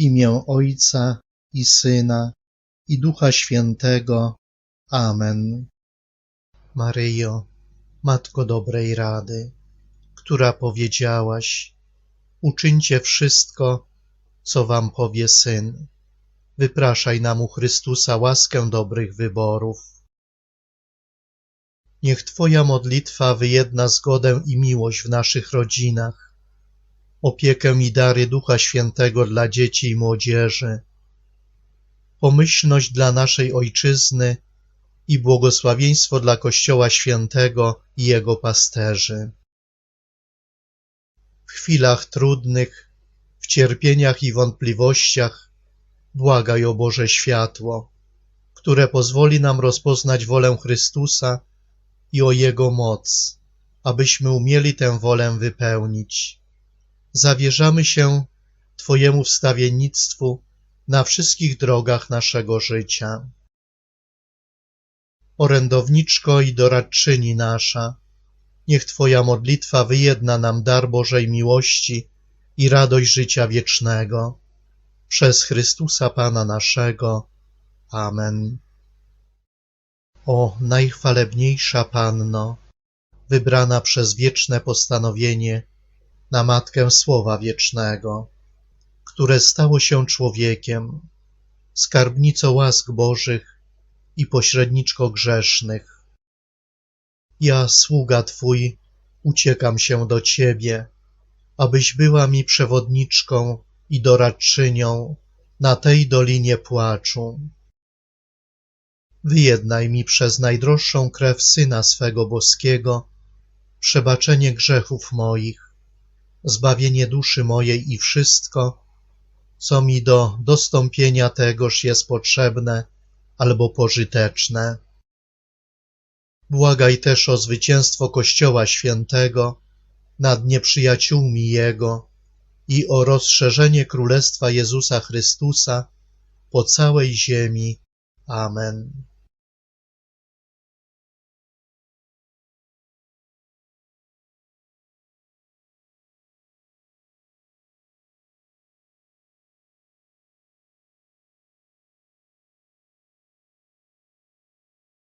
imię Ojca i Syna i Ducha Świętego. Amen. Maryjo, Matko dobrej rady, która powiedziałaś, uczyńcie wszystko, co wam powie Syn. Wypraszaj nam u Chrystusa łaskę dobrych wyborów. Niech Twoja modlitwa wyjedna zgodę i miłość w naszych rodzinach, opiekę i dary Ducha Świętego dla dzieci i młodzieży, pomyślność dla naszej Ojczyzny i błogosławieństwo dla Kościoła Świętego i Jego pasterzy. W chwilach trudnych, w cierpieniach i wątpliwościach błagaj o Boże światło, które pozwoli nam rozpoznać wolę Chrystusa i o Jego moc, abyśmy umieli tę wolę wypełnić. Zawierzamy się Twojemu wstawiennictwu na wszystkich drogach naszego życia. Orędowniczko i doradczyni nasza, niech Twoja modlitwa wyjedna nam dar Bożej miłości i radość życia wiecznego. Przez Chrystusa Pana naszego. Amen. O najchwalebniejsza Panno, wybrana przez wieczne postanowienie na Matkę Słowa Wiecznego, które stało się człowiekiem, skarbnico łask Bożych i pośredniczko grzesznych. Ja, sługa Twój, uciekam się do Ciebie, abyś była mi przewodniczką i doradczynią na tej dolinie płaczu. Wyjednaj mi przez najdroższą krew Syna swego boskiego przebaczenie grzechów moich, zbawienie duszy mojej i wszystko, co mi do dostąpienia tegoż jest potrzebne albo pożyteczne. Błagaj też o zwycięstwo Kościoła Świętego nad nieprzyjaciółmi Jego i o rozszerzenie Królestwa Jezusa Chrystusa po całej ziemi. Amen.